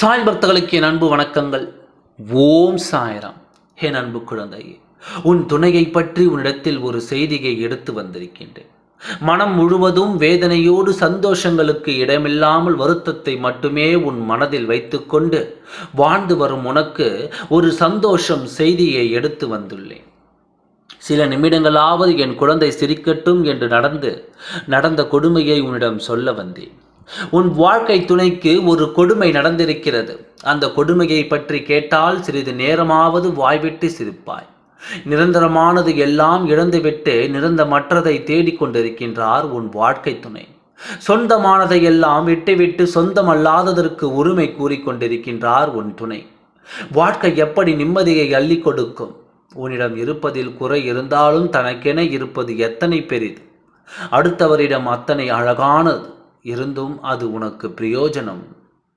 சாய் பக்தர்களுக்கு என் அன்பு வணக்கங்கள். ஓம் சாயராம். என் அன்பு குழந்தையே உன் துணையை பற்றி உன்னிடத்தில் ஒரு செய்தியை எடுத்து வந்திருக்கின்றேன். மனம் முழுவதும் வேதனையோடு சந்தோஷங்களுக்கு இடமில்லாமல் வருத்தத்தை மட்டுமே உன் மனதில் வைத்துக்கொண்டு வாழ்ந்து வரும் உனக்கு ஒரு சந்தோஷம் செய்தியை எடுத்து வந்துள்ளேன். சில நிமிடங்களாவது என் குழந்தை சிரிக்கட்டும் என்று நடந்து நடந்த கொடுமையை உன்னிடம் சொல்ல வந்தேன். உன் வாழ்க்கை துணைக்கு ஒரு கொடுமை நடந்திருக்கிறது. அந்த கொடுமையை பற்றி கேட்டால் சிறிது நேரமாவது வாய்விட்டு சிரிப்பாய். நிரந்தரமானது எல்லாம் இழந்துவிட்டு நிரந்தரமற்றதை தேடிக்கொண்டிருக்கின்றார் உன் வாழ்க்கை துணை. சொந்தமானதை எல்லாம் விட்டுவிட்டு சொந்தமல்லாததற்கு உரிமை கூறிக்கொண்டிருக்கின்றார் உன் துணை. வாழ்க்கை எப்படி நிம்மதியை அள்ளி கொடுக்கும்? உன்னிடம் இருப்பதில் குறை இருந்தாலும் தனக்கென இருப்பது எத்தனை பெரிது. அடுத்தவரிடம் அத்தனை அழகானது. இருந்தும் அது உனக்கு பிரயோஜனம்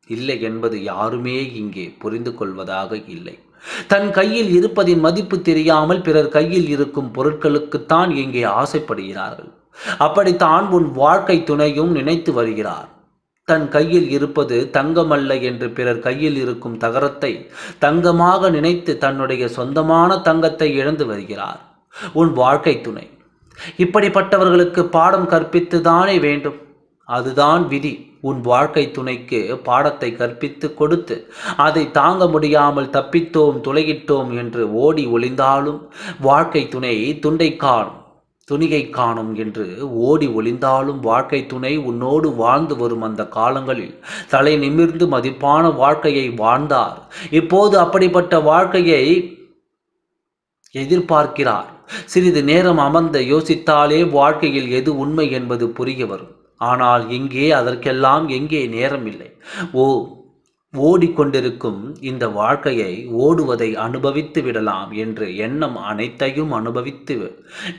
இல்லை என்பது யாருமே இங்கே புரிந்து கொள்வதாக இல்லை. தன் கையில் இருப்பதின் மதிப்பு தெரியாமல் பிறர் கையில் இருக்கும் பொருட்களுக்குத்தான் இங்கே ஆசைப்படுகிறார்கள். அப்படித்தான் உன் வாழ்க்கை துணையும் நினைத்து வருகிறார். தன் கையில் இருப்பது தங்கமல்ல என்று பிறர் கையில் இருக்கும் தகரத்தை தங்கமாக நினைத்து தன்னுடைய சொந்தமான தங்கத்தை இழந்து வருகிறார். உன் வாழ்க்கை துணை. இப்படிப்பட்டவர்களுக்கு பாடம் கற்பித்து தானே வேண்டும். அதுதான் விதி. உன் வாழ்க்கை துணைக்கு பாடத்தை கற்பித்து கொடுத்து அதை தாங்க முடியாமல் தப்பித்தோம் துளையிட்டோம் என்று ஓடி ஒளிந்தாலும் வாழ்க்கை துணை துண்டை காணும் துணிகை காணும் என்று ஓடி ஒளிந்தாலும் வாழ்க்கை துணை உன்னோடு வாழ்ந்து வரும் அந்த காலங்களில் தலை நிமிர்ந்து மதிப்பான வாழ்க்கையை வாழ்ந்தார். இப்போது அப்படிப்பட்ட வாழ்க்கையை எதிர்பார்க்கிறார். சிறிது நேரம் அமர்ந்த யோசித்தாலே வாழ்க்கையில் எது உண்மை என்பது புரிய வரும். ஆனால் இங்கே அதற்கெல்லாம் எங்கே நேரம் இல்லை ஓ ஓடிக்கொண்டிருக்கும் இந்த வாழ்க்கையை ஓடுவதை அனுபவித்து விடலாம் என்று எண்ணம் அனைத்தையும் அனுபவித்து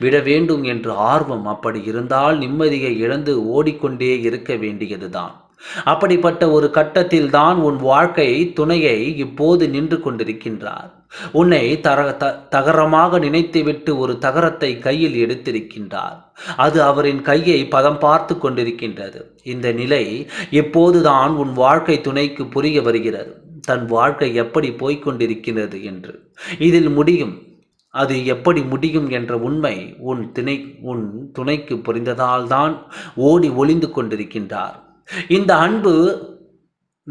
விட வேண்டும் என்று ஆர்வம் அப்படி இருந்தால் நிம்மதியை இழந்து ஓடிக்கொண்டே இருக்க வேண்டியதுதான். அப்படிப்பட்ட ஒரு கட்டத்தில் தான் உன் வாழ்க்கை துணையை இப்போது நின்று கொண்டிருக்கின்றார். உன்னை தர த தகரமாக நினைத்துவிட்டு ஒரு தகரத்தை கையில் எடுத்திருக்கின்றார். அது அவரின் கையை பதம் பார்த்து கொண்டிருக்கின்றது. இந்த நிலை இப்போதுதான் உன் வாழ்க்கை துணைக்கு புரிய வருகிறது. தன் வாழ்க்கை எப்படி போய்கொண்டிருக்கிறது என்று. இதில் முடியும். அது எப்படி முடியும் என்ற உண்மை உன் திணை உன் துணைக்கு புரிந்ததால்தான் ஓடி ஒளிந்து கொண்டிருக்கின்றார். இந்த அன்பு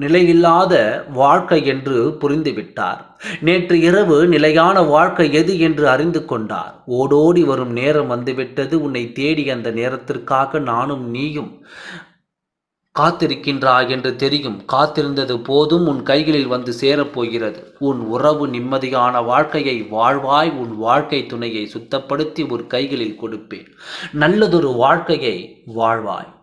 நிலையில்லாத வாழ்க்கை என்று புரிந்துவிட்டார். நேற்று இரவு நிலையான வாழ்க்கை எது என்று அறிந்து கொண்டார். ஓடோடி வரும் நேரம் வந்துவிட்டது. உன்னை தேடி அந்த நேரத்திற்காக நானும் நீயும் காத்திருக்கின்றாய் என்று தெரியும். காத்திருந்தது போதும் உன் கைகளில் வந்து சேரப்போகிறது. உன் உறவு நிம்மதியான வாழ்க்கையை வாழ்வாய். உன் வாழ்க்கை துணையை சுத்தப்படுத்தி ஒரு கைகளில் கொடுப்பேன். நல்லதொரு வாழ்க்கையை வாழ்வாய்.